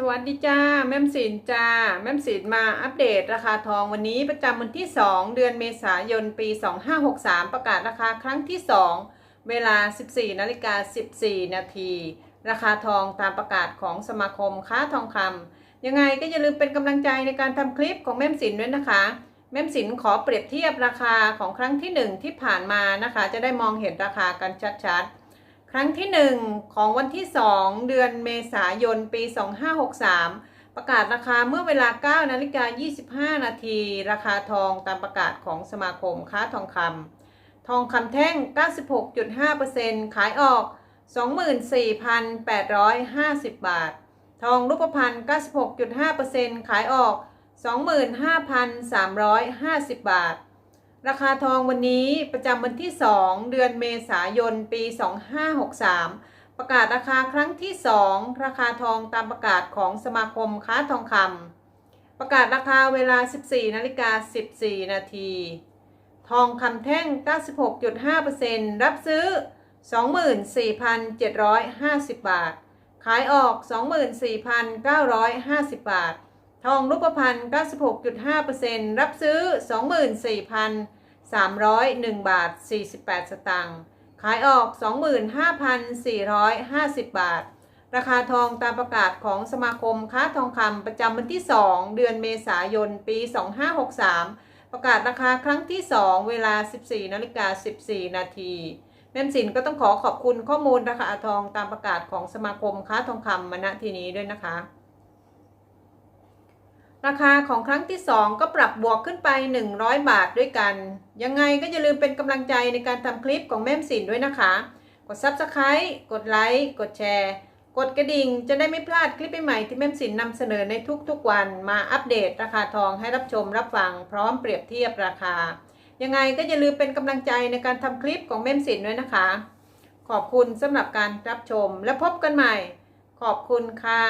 สวัสดีจ้า แม่มสินจ้า แม่มสินมาอัปเดตราคาทองวันนี้ประจำวันที่ 2 เดือนเมษายนปี 2563 ประกาศราคาครั้งที่ 2 เวลา 14นาฬิกา14 นาที ราคาทองตามประกาศของสมาคมค้าทองคำยังไงก็อย่าลืมเป็นกำลังใจในการทำคลิปของแม่มสินด้วยนะคะ แม่มสินขอเปรียบเทียบราคาของครั้งที่ 1 ที่ผ่านมานะคะ จะได้มองเห็นราคากันชัดๆ ครั้งที่ 1 ของวันที่ 2 เดือนเมษายน ปี 2563 ประกาศราคาเมื่อเวลา9นาฬิกา25 นาที ราคาทองตามประกาศของสมาคมค้าทองคำทองคำแท่ง 96.5%ขายออก 24,850 บาท ทองรูปพรรณ96.5%ขายออก 25,350 บาท ราคาทองวันนี้ประจำวันที่ 2 เดือนเมษายน ปี 2563 ประกาศราคาครั้งที่ 2 ราคาทองตามประกาศของสมาคมค้าทองคำประกาศราคาเวลา 14นาฬิกา14 นาที ทองคำแท่ง 96.5%รับซื้อ 24,750 บาท ขายออก 24,950 บาท ทองรูปพรรณ96.5%รับซื้อ 24,301 บาท 48 สตางค์ขายออก 25,450 บาท ราคาทองตามประกาศของสมาคมค้าทองคำประจำวันที่ 2 เดือนเมษายน ปี 2563 ประกาศราคาครั้งที่ 2 เวลา 14นาฬิกา14 นาทีแม่มสินก็ต้องขอขอบคุณข้อมูลราคาทองตามประกาศของสมาคมค้าทองคำมาณที่นี้ด้วยนะคะ ราคาของครั้งที่ 2 ก็ปรับบวกขึ้นไป 100 บาทด้วยกัน ยังไงก็อย่าลืมเป็นกำลังใจในการทำคลิปของแม่มสินด้วยนะคะ กด Subscribe กดไลค์กดแชร์ กดกระดิ่งจะได้ไม่พลาดคลิปใหม่ที่แม่มสินนำเสนอในทุกๆวัน มาอัปเดตราคาทองให้รับชมรับฟัง พร้อมเปรียบเทียบราคา ยังไงก็อย่าลืมเป็นกำลังใจในการทำคลิปของแม่มสินด้วยนะคะ ขอบคุณสำหรับการรับชมและพบกันใหม่ ขอบคุณค่ะ